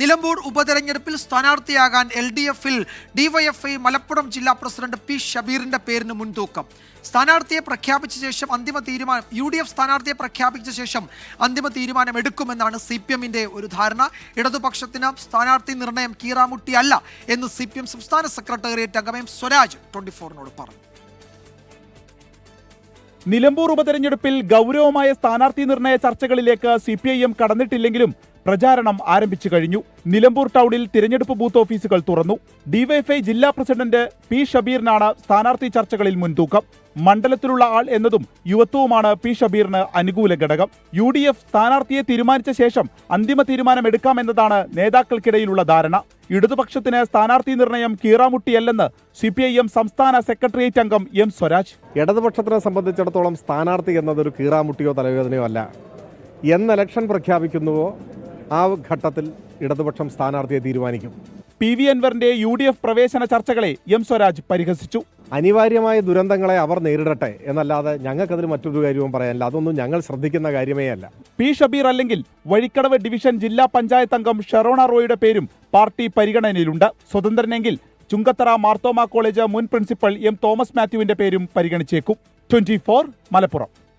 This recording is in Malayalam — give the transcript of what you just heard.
നിലമ്പൂർ ഉപതെരഞ്ഞെടുപ്പിൽ സ്ഥാനാർത്ഥിയാകാൻ എൽ ഡി എഫിൽ ഡിവൈഎഫ്ഐ മലപ്പുറം ജില്ലാ പ്രസിഡന്റ് പി ഷബീറിന്റെ പേരിന് മുൻതൂക്കം. സ്ഥാനാർത്ഥിയെ പ്രഖ്യാപിച്ച ശേഷം അന്തിമ തീരുമാനം യു ഡി എഫ് സ്ഥാനാർത്ഥിയെ പ്രഖ്യാപിച്ച ശേഷം അന്തിമ തീരുമാനം എടുക്കുമെന്നാണ് സി പി എമ്മിന്റെ ഒരു ധാരണ. ഇടതുപക്ഷത്തിന് സ്ഥാനാർത്ഥി നിർണയം കീറാമുട്ടിയല്ല എന്ന് സി പി എം സംസ്ഥാന സെക്രട്ടേറിയറ്റ് അംഗമയം സ്വരാജ് ട്വന്റി ഫോറിനോട് പറഞ്ഞു. നിലമ്പൂർ ഉപതെരഞ്ഞെടുപ്പിൽ ഗൗരവമായ സ്ഥാനാർത്ഥി നിർണയ ചർച്ചകളിലേക്ക് സി പി ഐ എം കടന്നിട്ടില്ലെങ്കിലും പ്രചാരണം ആരംഭിച്ചു കഴിഞ്ഞു. നിലമ്പൂർ ടൗണിൽ തിരഞ്ഞെടുപ്പ് ബൂത്ത് ഓഫീസുകൾ തുറന്നു. ഡിവൈഎഫ്ഐ ജില്ലാ പ്രസിഡന്റ് പി ഷബീറിനാണ് സ്ഥാനാർത്ഥി ചർച്ചകളിൽ മുൻതൂക്കം. മണ്ഡലത്തിലുള്ള ആൾ എന്നതും യുവത്വവുമാണ് പി ഷബീറിന് അനുകൂല ഘടകം. യു ഡി എഫ് സ്ഥാനാർത്ഥിയെ തീരുമാനിച്ച ശേഷം അന്തിമ തീരുമാനമെടുക്കാമെന്നതാണ് നേതാക്കൾക്കിടയിലുള്ള ധാരണ. ഇടതുപക്ഷത്തിന് സ്ഥാനാർത്ഥി നിർണയം കീറാമുട്ടിയല്ലെന്ന് സി പി ഐ എം സംസ്ഥാന സെക്രട്ടേറിയറ്റ് അംഗം എം സ്വരാജ്. ഇടതുപക്ഷത്തിനെ സംബന്ധിച്ചിടത്തോളം സ്ഥാനാർത്ഥി എന്നതൊരു കീറാമുട്ടിയോ തലവേദനയോ അല്ല. എന്ന് ഇലക്ഷൻ പ്രഖ്യാപിക്കുന്നുവോ ആ ഘട്ടത്തിൽ ഇടതുപക്ഷം സ്ഥാനാർത്ഥിയെ തീരുമാനിക്കും. പി വി അൻവറിന്റെ യു ഡി എഫ് പ്രവേശന ചർച്ചകളെ എം സ്വരാജ് പരിഹസിച്ചു. അനിവാര്യമായ ദുരന്തങ്ങളെ അവർ നേരിടട്ടെ എന്നല്ലാതെ ഞങ്ങൾക്കതിൽ മറ്റൊരു കാര്യവും പറയാനില്ല. അതൊന്നും ഞങ്ങൾ ശ്രദ്ധിക്കുന്ന കാര്യമേ അല്ല. പി ഷബീർ അല്ലെങ്കിൽ വഴിക്കടവ് ഡിവിഷൻ ജില്ലാ പഞ്ചായത്ത് അംഗം ഷെറോണ റോയുടെ പേരും പാർട്ടി പരിഗണനയിലുണ്ട്. സ്വതന്ത്രനെങ്കിൽ ചുങ്കത്തറ മാർത്തോമ കോളേജ് മുൻ പ്രിൻസിപ്പൽ എം തോമസ് മാത്യുവിന്റെ പേരും പരിഗണിച്ചേക്കും. ട്വന്റി മലപ്പുറം.